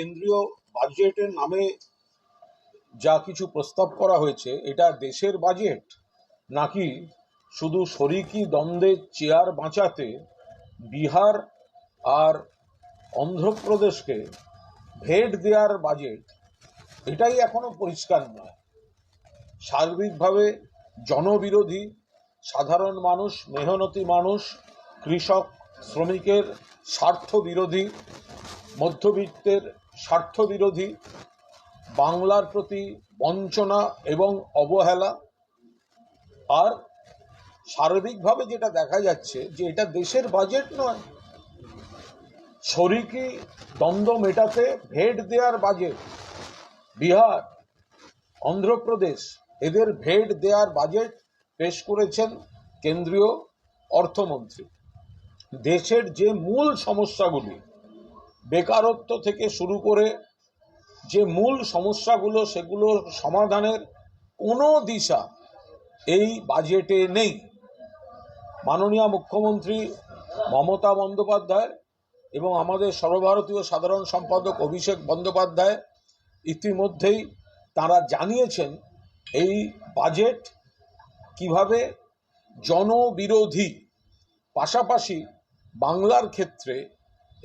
কেন্দ্রীয় বাজেটের নামে যা কিছু প্রস্তাব করা হয়েছে, এটা দেশের বাজেট? নাকি শুধু শরিকি দ্বন্দ্বে চেয়ার বাঁচাতে বিহার আর অন্ধ্রপ্রদেশকে ভেট দেওয়ার বাজেট? এটাই এখনও পরিষ্কার নয়। সার্বিকভাবে জনবিরোধী, সাধারণ মানুষ, মেহনতি মানুষ, কৃষক, শ্রমিকের স্বার্থ বিরোধী মধ্যবিত্তের স্বার্থ বিরোধী বাংলার প্রতি বঞ্চনা এবং অবহেলা, আর সার্বিকভাবে যেটা দেখা যাচ্ছে যে এটা দেশের বাজেট নয়। শরিকি দ্বন্দ্ব মেটাতে ভেট দেওয়ার বাজেট বিহার, অন্ধ্রপ্রদেশ, এদের ভেট দেওয়ার বাজেট পেশ করেছেন কেন্দ্রীয় অর্থমন্ত্রী। দেশের যে মূল সমস্যাগুলি বেকারত্ব থেকে শুরু করে যে মূল সমস্যাগুলো সেগুলো সমাধানের কোনো দিশা এই বাজেটে নেই। মাননীয় মুখ্যমন্ত্রী মমতা বন্দ্যোপাধ্যায় এবং আমাদের সর্বভারতীয় সাধারণ সম্পাদক অভিষেক বন্দ্যোপাধ্যায় ইতিমধ্যেই তারা জানিয়েছেন এই বাজেট কীভাবে জনবিরোধী, পাশাপাশি বাংলার ক্ষেত্রে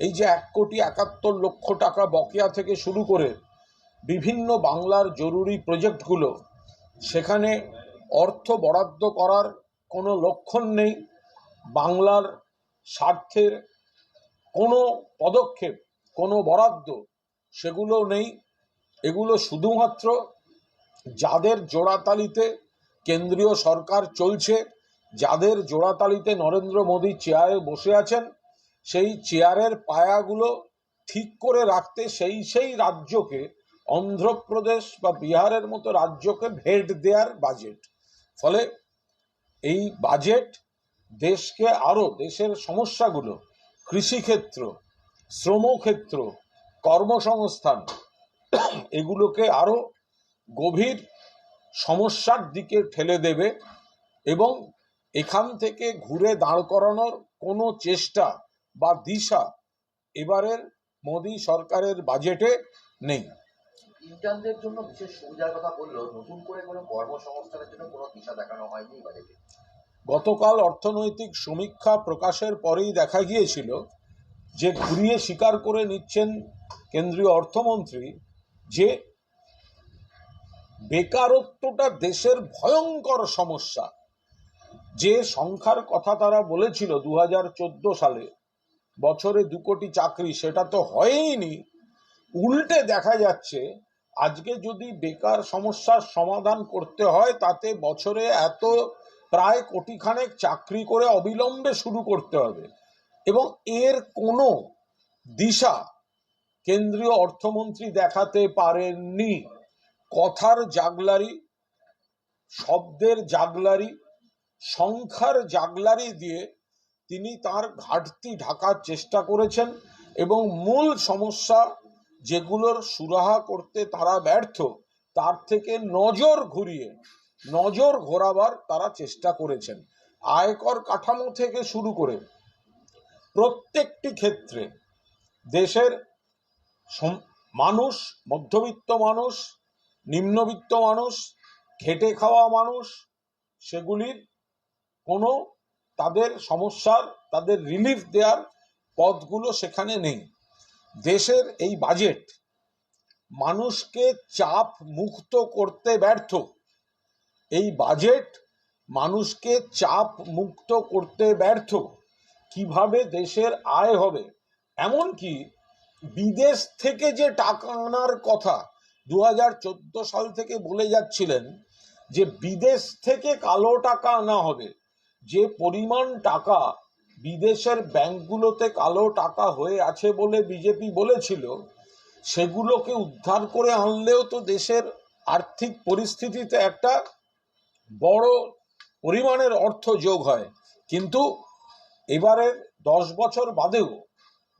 এই যে এক কোটি একাত্তর লক্ষ টাকা বকেয়া থেকে শুরু করে বিভিন্ন বাংলার জরুরি প্রজেক্টগুলো, সেখানে অর্থ বরাদ্দ করার কোনো লক্ষণ নেই। বাংলার স্বার্থের কোনো পদক্ষেপ, কোনো বরাদ্দ সেগুলো নেই। এগুলো শুধুমাত্র যাদের জোড়াতালিতে কেন্দ্রীয় সরকার চলছে, যাদের জোড়াতালিতে নরেন্দ্র মোদী চেয়ারে বসে আছেন সেই চেয়ারের পায়াগুলো ঠিক করে রাখতে সেই সেই রাজ্যকে, অন্ধ্রপ্রদেশ বা বিহারের মতো রাজ্যকে ভেট দেওয়ার বাজেট ফলে এই বাজেট দেশকে আরও দেশের সমস্যাগুলো, কৃষিক্ষেত্র, শ্রমক্ষেত্র, কর্মসংস্থান, এগুলোকে আরও গভীর সমস্যার দিকে ঠেলে দেবে এবং এখান থেকে ঘুরে দাঁড় করানোর কোনো চেষ্টা বা দিশা এবারের মোদী সরকারের বাজেটে নেই। ইন্টার্নদের জন্য বিশেষ সুবিধার কথা বললেও নতুন করে কোনো কর্মসংস্থানের জন্য কোনো দিশা দেখানো হয়নি বাজেটে গতকাল অর্থনৈতিক সমীক্ষা প্রকাশের পরেই দেখা গিয়েছিল যে ঘুরিয়ে স্বীকার করে নিচ্ছেন কেন্দ্রীয় অর্থমন্ত্রী যে বেকারত্বটা দেশের ভয়ঙ্কর সমস্যা। যে সংখ্যার কথা তারা বলেছিল দু হাজার চোদ্দ সালে বছরে দু কোটি চাকরি, সেটা তো হয়ইনি। উল্টে দেখা যাচ্ছে, আজকে যদি বেকার সমস্যার সমাধান করতে হয়, তাতে বছরে এত প্রায় কোটিখানেক চাকরি করে অবিলম্বে শুরু করতে হবে। এবং এর কোনো দিশা কেন্দ্রীয় অর্থমন্ত্রী দেখাতে পারেননি। কথার জাগলারি, শব্দের জাগলারি, সংখ্যার জাগলারি দিয়ে তিনি তার ঘাটতি ঢাকার চেষ্টা করেছেন এবং মূল সমস্যা যেগুলোর সুরাহা করতে তারা ব্যর্থ, তার থেকে নজর ঘুরিয়ে, নজর ঘোরাবার তারা চেষ্টা করেছেন। আয়কর কাঠামো থেকে শুরু করে প্রত্যেকটি ক্ষেত্রে দেশের মানুষ, মধ্যবিত্ত মানুষ, নিম্নবিত্ত মানুষ, খেটে খাওয়া মানুষ, সেগুলির কোনো তাদের সমস্যার, তাদের রিলিফ দেওয়ার পথগুলো সেখানে নেই। দেশের এই বাজেট মানুষকে চাপ মুক্ত করতে ব্যর্থ। এই বাজেট মানুষকে চাপ মুক্ত করতে ব্যর্থ। কীভাবে দেশের আয় হবে? এমনকি বিদেশ থেকে যে টাকা আনার কথা দু হাজার চোদ্দ সাল থেকে বলে যাচ্ছিলেন যে বিদেশ থেকে কালো টাকা আনা হবে যে পরিমাণ টাকা বিদেশের ব্যাংকগুলোতে কালো টাকা হয়ে আছে বলে বিজেপি বলেছিল, সেগুলোকে উদ্ধার করে আনলেও তো দেশের আর্থিক পরিস্থিতিতে একটা বড় পরিমাণের অর্থ যোগ হয়। কিন্তু এবারের দশ বছর বাদেও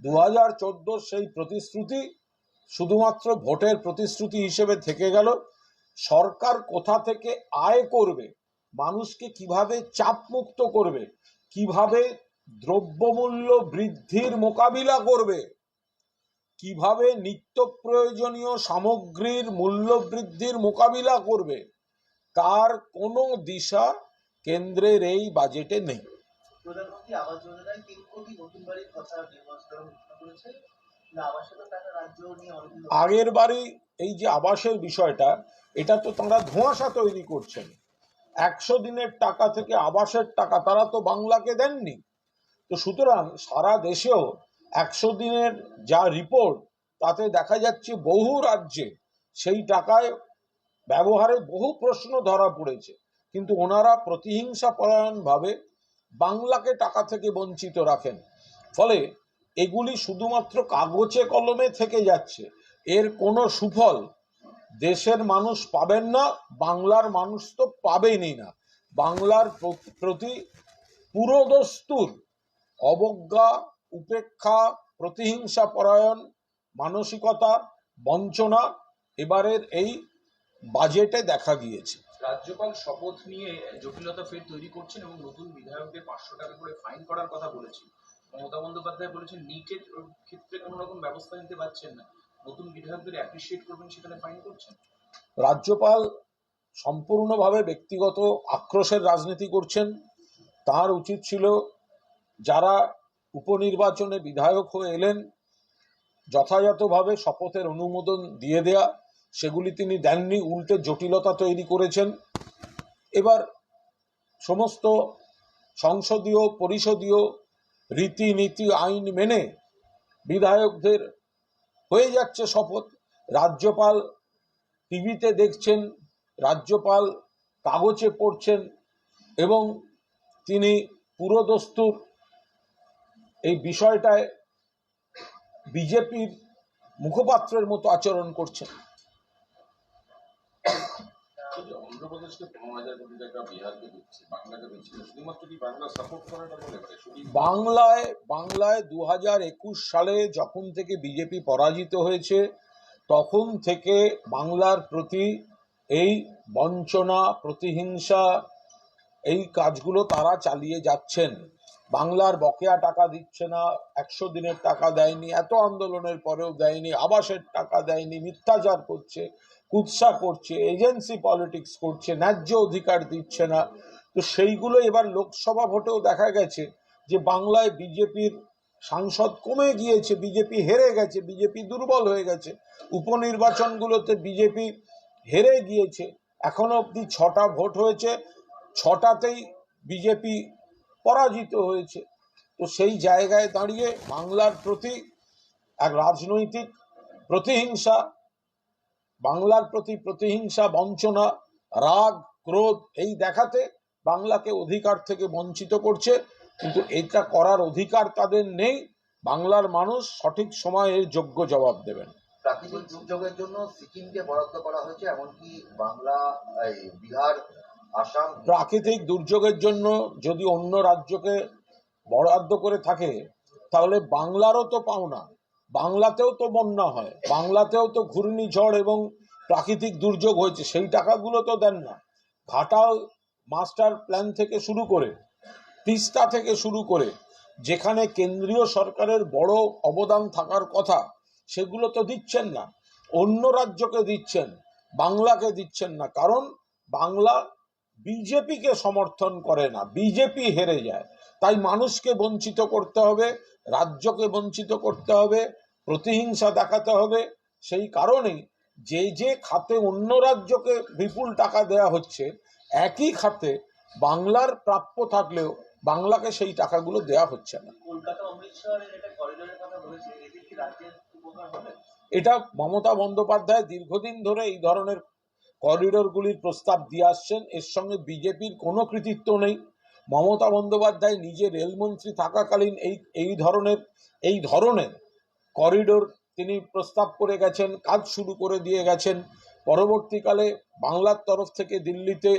দু হাজার সেই প্রতিশ্রুতি শুধুমাত্র ভোটের প্রতিশ্রুতি হিসেবে থেকে গেল। সরকার কোথা থেকে আয় করবে মানুষকে কীভাবে চাপ মুক্ত করবে? কীভাবে দ্রব্যমূল্য বৃদ্ধির মোকাবিলা করবে? কীভাবে নিত্য প্রয়োজনীয় সামগ্রীর মূল্য বৃদ্ধির মোকাবিলা করবে? তার কোনো দিশা কেন্দ্রের এই বাজেটে নেই। প্রধানমন্ত্রী আবাস যোজনায় তিন কোটি নতুন বাড়ির কথা করেছে। আগের বারই এই যে আবাসের বিষয়টা এটা তো তারা ধোঁয়াশা তৈরি করছেন। একশো দিনের টাকা থেকে আবাসের টাকা, তারা তো বাংলাকে দেননি। তো সুতরাং সারা দেশেও একশো দিনের যা রিপোর্ট তাতে দেখা যাচ্ছে বহু রাজ্যে সেই টাকায় ব্যবহারে বহু প্রশ্ন ধরা পড়েছে। কিন্তু ওনারা প্রতিহিংসা পরায়ণভাবে বাংলাকে টাকা থেকে বঞ্চিত রাখেন। ফলে এগুলি শুধুমাত্র কাগজে কলমে থেকে যাচ্ছে। এর কোনো সুফল দেশের মানুষ পাবেন না, বাংলার মানুষ তো পাবেনই না। বাংলার প্রতি পুরোদস্তুর অবজ্ঞা, উপেক্ষা, প্রতিহিংসা পরায়ণ, মানসিকতা, বঞ্চনা এবারের এই বাজেটে দেখা গিয়েছে। রাজ্যপাল শপথ নিয়ে জটিলতা ফের তৈরি করছেন এবং নতুন বিধায়কদের পাঁচশো টাকা করে ফাইন করার কথা বলেছেন। মমতা বন্দ্যোপাধ্যায় বলেছেন নিটের ক্ষেত্রে কোনো রকম ব্যবস্থা নিতে পারছেন না। নতুন বিধায়কদের অ্যাপ্রিসিয়েট করবেন সেখানে ফাইন করছেন? রাজ্যপাল সম্পূর্ণভাবে ব্যক্তিগত আক্রোশের রাজনীতি করছেন। তার উচিত ছিল যারা উপনির্বাচনে বিধায়ক হয়ে এলেন, যথাযথভাবে শপথের অনুমোদন দিয়ে দেয়া, সেগুলি তিনি দেননি, উল্টে জটিলতা তৈরি করেছেন। এবার সমস্ত সংসদীয়, পরিষদীয় রীতিনীতি, আইন মেনে বিধায়কদের হয়ে যাচ্ছে শপথ। রাজ্যপাল টিভিতে দেখছেন, রাজ্যপাল কাগজে পড়ছেন এবং তিনি পুরোদস্তুর। এই বিষয়টায় বিজেপির মুখপাত্রের মতো আচরণ করছেন। এই যে অন্ধ্রপ্রদেশকে পনেরো হাজার কোটি টাকা বিহারকে দিচ্ছে, বাংলাকে দিচ্ছে, শুধুমাত্র কি বাংলা সাপোর্ট করাটা বলে মানে শুধু বাংলায় বাংলায় দু হাজার একুশ সালে যখন থেকে বিজেপি পরাজিত হয়েছে, তখন থেকে বাংলার প্রতি এই বঞ্চনা, প্রতিহিংসা, এই কাজগুলো তারা চালিয়ে যাচ্ছেন। বাংলার বকেয়া টাকা দিচ্ছে না, একশো দিনের টাকা দেয়নি, এত আন্দোলনের পরেও দেয়নি, আবাসের টাকা দেয়নি, মিথ্যাচার করছে। কুৎসা করছে, এজেন্সি পলিটিক্স করছে, ন্যায্য অধিকার দিচ্ছে না। তো সেইগুলো এবার লোকসভা ভোটেও দেখা গেছে যে বাংলায় বিজেপির সাংসদ কমে গিয়েছে, বিজেপি হেরে গেছে, বিজেপি দুর্বল হয়ে গেছে। উপনির্বাচনগুলোতে বিজেপি হেরে গিয়েছে। এখনও অবধি ছটা ভোট হয়েছে, ছটাতেই বিজেপি পরাজিত হয়েছে। তো সেই জায়গায় দাঁড়িয়ে বাংলার প্রতি এক রাজনৈতিক প্রতিহিংসা বাংলার প্রতি প্রতিহিংসা বঞ্চনা রাগ ক্রোধ এই দেখাতে বাংলাকে অধিকার থেকে বঞ্চিত করছে। কিন্তু এটা করার অধিকার তাদের নেই। বাংলার মানুষ সঠিক সময়ে এর যোগ্য জবাব দেবেন। প্রাকৃতিক দুর্যোগের জন্য সিকিমকে বরাদ্দ করা হয়েছে এমনকি বাংলা বিহার আসাম প্রাকৃতিক দুর্যোগের জন্য যদি অন্য রাজ্যকে বরাদ্দ করে থাকে তাহলে বাংলারও তো পাওনা। বাংলাতেও তো বন্যা হয়, বাংলাতেও তো ঘূর্ণিঝড় এবং প্রাকৃতিক দুর্যোগ হয়েছে, সেই টাকাগুলো তো দেন না। ঘাটাল মাস্টার প্ল্যান থেকে শুরু করে, তিস্তা থেকে শুরু করে, যেখানে কেন্দ্রীয় সরকারের বড় অবদান থাকার কথা, সেগুলো তো দিচ্ছেন না। অন্য রাজ্যকে দিচ্ছেন, বাংলাকে দিচ্ছেন না, কারণ বাংলা বিজেপিকে সমর্থন করে না, বিজেপি হেরে যায়। তাই মানুষকে বঞ্চিত করতে হবে, রাজ্যকে বঞ্চিত করতে হবে প্রতিহিংসা দেখাতে হবে। সেই কারণেই যে যে খাতে অন্য রাজ্যকে বিপুল টাকা দেয়া হচ্ছে একই খাতে বাংলার প্রাপ্য থাকলেও বাংলাকে সেই টাকাগুলো দেয়া হচ্ছে না। এটা মমতা বন্দ্যোপাধ্যায় দীর্ঘদিন ধরে এই ধরনের করিডোরগুলির প্রস্তাব দিয়ে আসছেন। এর সঙ্গে বিজেপির কোনো কৃতিত্ব নেই। মমতা বন্দ্যোপাধ্যায় নিজে রেলমন্ত্রী থাকাকালীন এই এই ধরনের এই ধরনের করিডোর তিনি প্রস্তাব করে গেছেন, কাজ শুরু করে দিয়ে গেছেন। পরবর্তীকালে বাংলার তরফ থেকে দিল্লিতে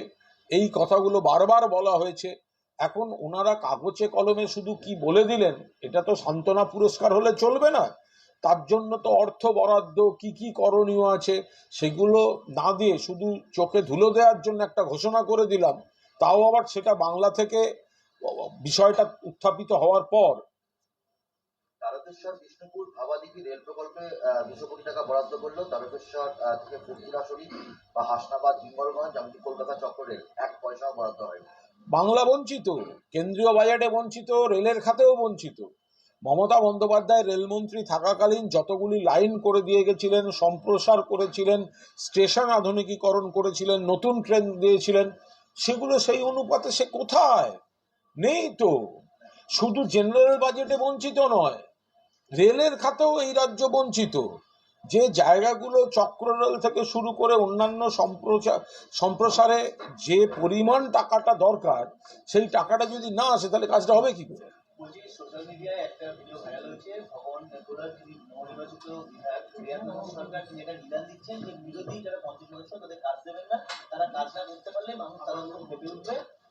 এই কথাগুলো বারবার বলা হয়েছে। এখন ওনারা কাগজে কলমে শুধু কি বলে দিলেন, এটা তো সান্ত্বনা পুরস্কার হলে চলবে না। তার জন্য তো অর্থ বরাদ্দ, কি কি করণীয় আছে, সেগুলো না দিয়ে শুধু চোখে ধুলো দেওয়ার জন্য একটা ঘোষণা করে দিলাম। তাও আবার সেটা বাংলা থেকে বিষয়টা উত্থাপিত হওয়ার পর তারকেশ্বর, বিষ্ণুপুর, ভাবাদিঘি রেল প্রকল্পে দুশো কোটি টাকা বরাদ্দ করল তারকেশ্বর থেকে ফুলপুরাশরী বা হাসনাবাদ হিঙ্গলগঞ্জ এমনকি কলকাতা চক্র রেল। এক পয়সাও বরাদ্দ হয়নি। বাংলা বঞ্চিত, কেন্দ্রীয় বাজেটে বঞ্চিত, রেলের খাতেও বঞ্চিত। মমতা বন্দ্যোপাধ্যায় রেলমন্ত্রী থাকাকালীন যতগুলি লাইন করে দিয়ে গেছিলেন, সম্প্রসার করেছিলেন, স্টেশন আধুনিকীকরণ করেছিলেন, নতুন ট্রেন দিয়েছিলেন, সেগুলো সেই অনুপাতে সে কোথায়? নেই তো। শুধু জেনারেল বাজেটে বঞ্চিত নয় রেলের খাতেও এই রাজ্য বঞ্চিত। যে জায়গাগুলো চক্ররেল থেকে শুরু করে অন্যান্য সম্প্রচার সম্প্রসারে যে পরিমাণ টাকাটা দরকার, সেই টাকাটা যদি না আসে, তাহলে কাজটা হবে কি করে?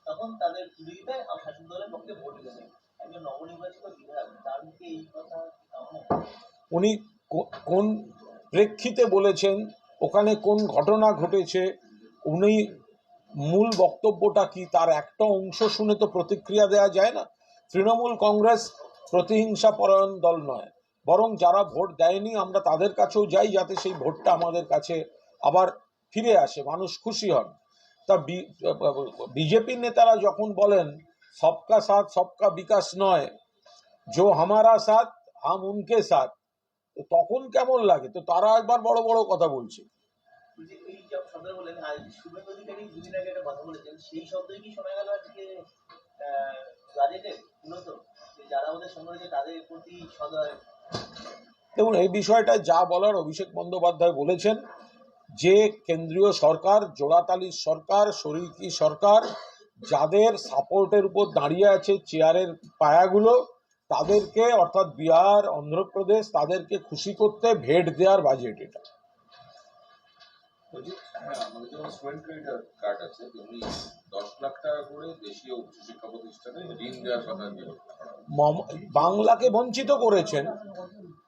তখন তাদের পক্ষে ভোট উনি কোন প্রেক্ষিতে বলেছেন ওখানে কোন ঘটনা ঘটেছে উনি মূল বক্তব্যটা কি তার একটা অংশ শুনে তো প্রতিক্রিয়া দেওয়া যায় না তৃণমূল কংগ্রেস প্রতিহিংসা পরায়ণ দল নয় বরং যারা ভোট দেয়নি আমরা তাদের কাছেও যাই যাতে সেই ভোটটা আমাদের কাছে আবার ফিরে আসে মানুষ খুশি হন তা বিজেপি নেতারা যখন বলেন সবকা সাথ সবকা বিকাশ নয় জো হামারা সাথ হাম উনকে সাথ তো তখন কেমন লাগে? তো তারা একবার বড় বড় কথা বলছে। দেখুন এই বিষয়টা যা বলার অভিষেক বন্দ্যোপাধ্যায় বলেছেন যে কেন্দ্রীয় সরকার জোড়াতালির সরকার শরীরকি সরকার যাদের সাপোর্টের উপর দাঁড়িয়ে আছে চেয়ারের পায়াগুলো তাদেরকে অর্থাৎ বিহার অন্ধ্রপ্রদেশ তাদেরকে খুশি করতে ভেট দেওয়ার বাজেট এটা। হ্যাঁ, বাংলাকে বঞ্চিত করেছেন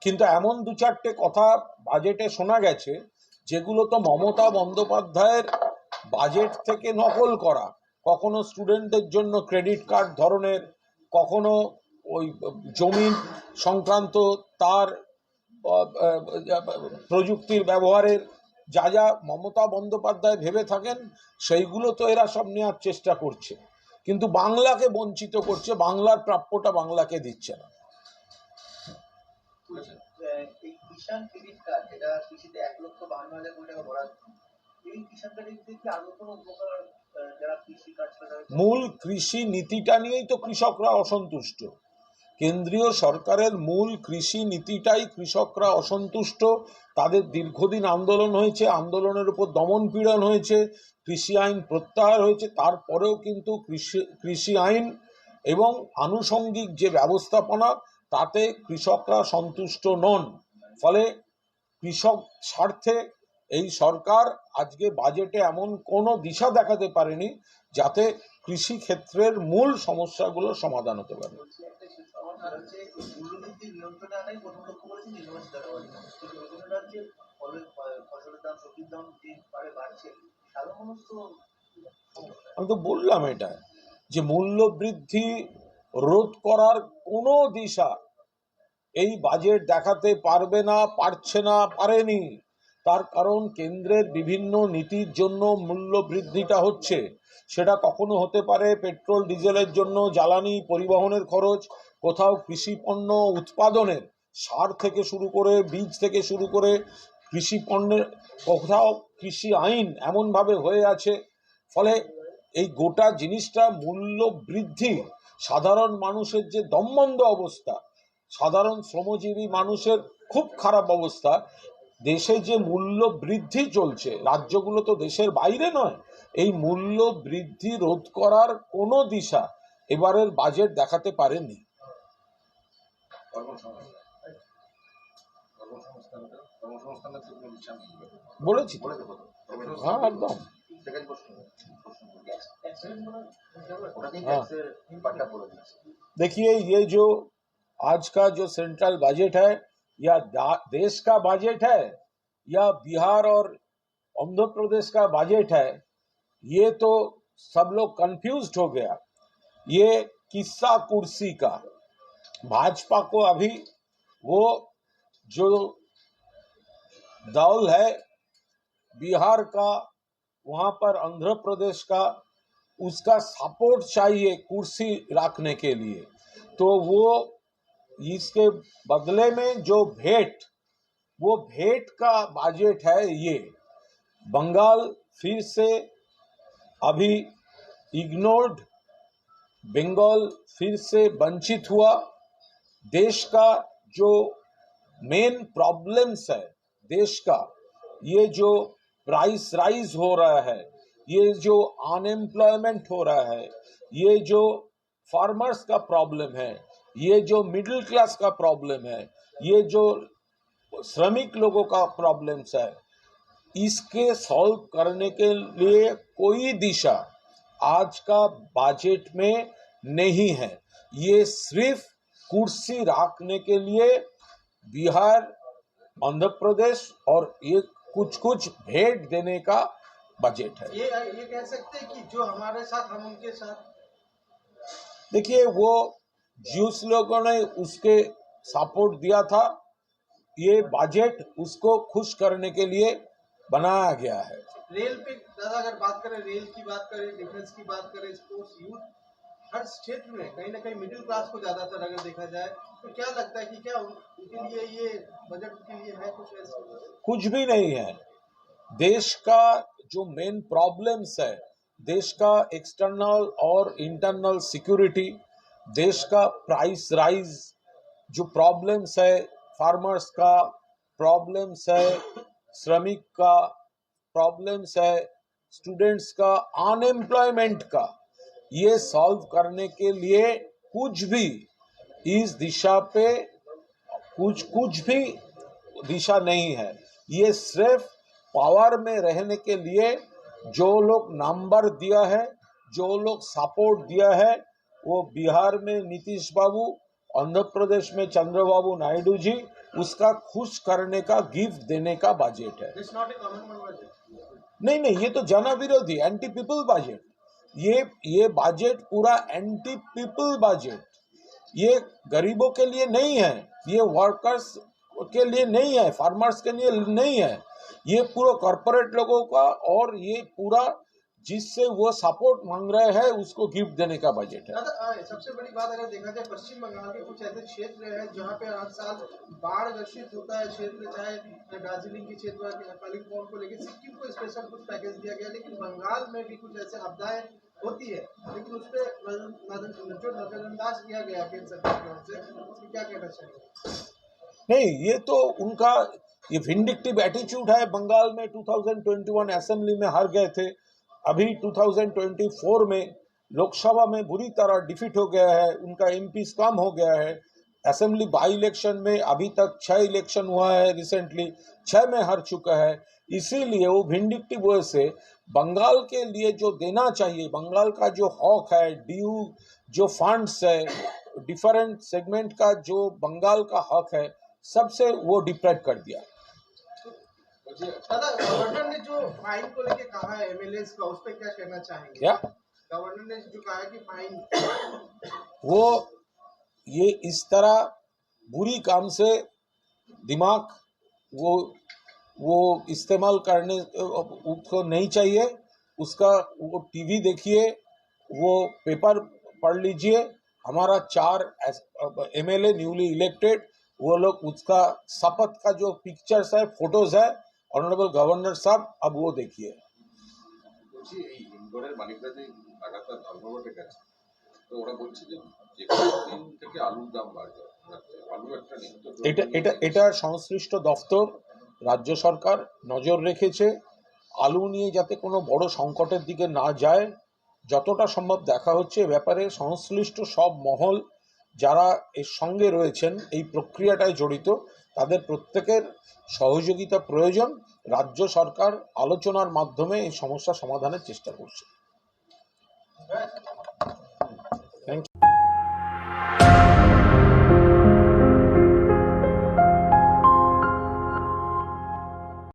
কিন্তু এমন দু চারটে কথা বাজেটে শোনা গেছে যেগুলো তো মমতা বন্দ্যোপাধ্যায়ের বাজেট থেকে নকল করা। কখনো স্টুডেন্টদের জন্য ক্রেডিট কার্ড ধরনের, কখনো ওই জমি সংক্রান্ত তার প্রযুক্তির ব্যবহারের যা যা মমতা বন্দ্যোপাধ্যায় ভেবে থাকেন, সেইগুলো তো এরা সব নেওয়ার চেষ্টা করছে। কিন্তু বাংলাকে বঞ্চিত করছে, বাংলার প্রাপ্যটা বাংলাকে দিচ্ছে না। এই কিষাণ মূল কৃষি নীতিটা নিয়েই তো কৃষকরা অসন্তুষ্ট। কেন্দ্রীয় সরকারের মূল কৃষি নীতিটাই কৃষকরা অসন্তুষ্ট। তাদের দীর্ঘদিন আন্দোলন হয়েছে, আন্দোলনের উপর দমন পীড়ন হয়েছে, কৃষি আইন প্রত্যাহার হয়েছে, তারপরেও কিন্তু কৃষি কৃষি আইন এবং আনুষঙ্গিক যে ব্যবস্থাপনা, তাতে কৃষকরা সন্তুষ্ট নন। ফলে কৃষক স্বার্থে এই সরকার আজকে বাজেটে এমন কোনো দিশা দেখাতে পারেনি যাতে কৃষি ক্ষেত্রের মূল সমস্যাগুলোর সমাধান হতে পারে। আমি তো বললাম এটা, যে মূল্য বৃদ্ধি রোধ করার কোনো দিশা এই বাজেট দেখাতে পারবে না, পারছে না, পারেনি। তার কারণ কেন্দ্রের বিভিন্ন নীতির জন্য মূল্য বৃদ্ধিটা হচ্ছে। সেটা কখনো হতে পারে পেট্রোল, ডিজেলের জন্য জ্বালানি পরিবহনের খরচ, কোথাও কৃষি পণ্য উৎপাদনের সার থেকে শুরু করে বীজ থেকে শুরু করে কৃষি পণ্যের, কোথাও কৃষি আইন এমনভাবে হয়ে আছে। ফলে এই গোটা জিনিসটা মূল্য বৃদ্ধি সাধারণ মানুষের যে দমবন্ধ অবস্থা, সাধারণ শ্রমজীবী মানুষের খুব খারাপ অবস্থা দেশে যে মূল্য বৃদ্ধি চলছে রাজ্যগুলো তো দেশের বাইরে নয় এই মূল্য বৃদ্ধি রোধ করার কোনো দিশা এবারের বাজেট দেখাতে পারেনি কর্মসংস্থান কর্মসংস্থানটা কর্মসংস্থানের তো কোনো দিশা নেই বলেছি তো। বলে দেবো তো। হ্যাঁ একদম সেকেন্ড প্রশ্ন প্রশ্ন করবো। অ্যাক্সিডেন্ট মনে হয় ওটাতেই হ্যাঁ। ট্যাক্সের ব্যাপারটা বলে দিচ্ছি देखिए ये जो आज का जो सेंट्रल बजट है या देश का बजट है, या बिहार और आंध्र प्रदेश का बजट है, ये तो सब लोग कंफ्यूज्ड हो गया। ये किस्सा कुर्सी का। भाजपा को अभी वो जो दौल है, बिहार का, वहाँ पर आंध्र प्रदेश का, उसका सपोर्ट चाहिए कुर्सी रखने के लिए। तो वो इसके बदले में जो भेंट, वो भेंट का बजट है ये। बंगाल फिर से अभी इग्नोर्ड बंगाल फिर से वंचित हुआ। देश का जो मेन प्रॉब्लम्स है, देश का, ये जो प्राइस राइज हो रहा है, ये जो अनएम्प्लॉयमेंट हो रहा है, ये जो फार्मर्स का प्रॉब्लम है ये जो मिडिल क्लास का प्रॉब्लम है ये जो श्रमिक लोगों का प्रॉब्लम्स है इसके सॉल्व करने के लिए कोई दिशा आज का बजट में नहीं है। ये सिर्फ़ कुर्सी रखने के लिए बिहार आंध्र प्रदेश और ये कुछ कुछ भेंट देने का बजट है। ये ये कह सकते हैं कि जो हमारे साथ हम उनके साथ। देखिए वो ज्यूस लोगों ने उसके सपोर्ट दिया था ये बजट उसको खुश करने के लिए बनाया गया है। रेल पे दादा अगर बात करें रेल की बात करें डिफेंस की बात करें स्पोर्ट्स यूथ हर क्षेत्र में कहीं ना कहीं मिडिल क्लास को ज़्यादातर अगर देखा जाए तो क्या लगता है कि क्या उनके लिए ये बजट उनके लिए है कुछ ऐसा? कुछ भी नहीं है। देश का जो मेन प्रॉब्लम्स है देश का एक्सटर्नल और इंटरनल सिक्योरिटी देश का प्राइस राइज जो प्रॉब्लम्स है फार्मर्स का प्रॉब्लम्स है, श्रमिक का प्रॉब्लम्स है स्टूडेंट्स का अनएम्प्लॉयमेंट का, ये सॉल्व करने के लिए कुछ भी इस दिशा पे, कुछ कुछ भी दिशा नहीं है। ये सिर्फ़ पावर में रहने के लिए जो लोग नंबर दिया है, जो लोग सपोर्ट दिया है वो बिहार में नीतीश बाबू आंध्र प्रदेश में चंद्रबाबू नायडू जी उसका खुश करने का गिफ्ट देने का बजट है। नहीं नहीं ये तो जन विरोधी एंटी पीपल बजट ये ये बजट पूरा एंटी पीपल बजट ये गरीबों के लिए नहीं है ये वर्कर्स के लिए नहीं है फार्मर्स के लिए नहीं है। ये पूरा कॉरपोरेट लोगों का और ये पूरा जिससे वो सपोर्ट मांग रहे हैं उसको गिफ्ट देने का बजट है। सबसे बड़ी बात अगर देखा जाए पश्चिम बंगाल के कुछ ऐसे क्षेत्र हैं जहाँ पे हर साल बाढ़ ग्रसित होता है क्षेत्र चाहे दार्जिलिंग के क्षेत्र कालिम्पोंग को लेकर सिक्किम को स्पेशल कुछ पैकेज दिया गया लेकिन बंगाल में भी कुछ ऐसे आपदाएँ होती है। लेकिन उस पर जो नजरअंदाज किया गया केंद्र सरकार की ओर से क्या कहना चाहिए नहीं ये तो उनका ये विंडिक्टिव एटीट्यूड है। बंगाल में 2021 असेंबली में हार गए थे। अभी 2024 में लोकसभा में बुरी तरह डिफीट हो गया है, उनका एमपी कम हो गया है। असेंबली बाई इलेक्शन में अभी तक छह इलेक्शन हुआ है रिसेंटली छह में हार चुका है। इसीलिए वो विंडिक्टिव वजह से बंगाल के लिए जो देना चाहिए, बंगाल का जो हक है ड्यू जो फंड्स है डिफरेंट सेगमेंट का जो बंगाल का हक है, सबसे वो डिप्राइव कर दिया। दादा गवर्नर ने जो फाइन को लेके कहा है का उस पर क्या कहना चाहेंगे? क्या? गवर्नर ने जो कहा कि फाइन वो ये इस तरह बुरी काम से दिमाग वो वो इस्तेमाल करने उसको नहीं चाहिए। उसका वो टीवी देखिए वो पेपर पढ़ लीजिए। हमारा चार एमएलए न्यूली इलेक्टेड वो लोग उसका शपथ का जो पिक्चर्स है फ़ोटोज़ है অনারেবল গভর্নর সাহেব अब वो देखिए বলছি এই ইন্দোরের মালিকরা যে লাগাতার ধর্মঘটে গেছে তো ওরা বলছে যে যে কোনো দিন থেকে আলুর দাম বাড়বে আলু একটা নিত্য এটা এটা এটা সংশ্লিষ্ট দপ্তর রাজ্য সরকার নজর রেখেছে আলু নিয়ে যাতে কোনো বড় সংকটের দিকে না যায় যতটা সম্ভব দেখা হচ্ছে এ ব্যাপারে সংশ্লিষ্ট সব মহল যারা এর সঙ্গে রয়েছেন এই প্রক্রিয়াটায় জড়িত তাদের প্রত্যেকের সহযোগিতা প্রয়োজন। রাজ্য সরকার আলোচনার মাধ্যমে এই সমস্যা সমাধানের চেষ্টা করছে।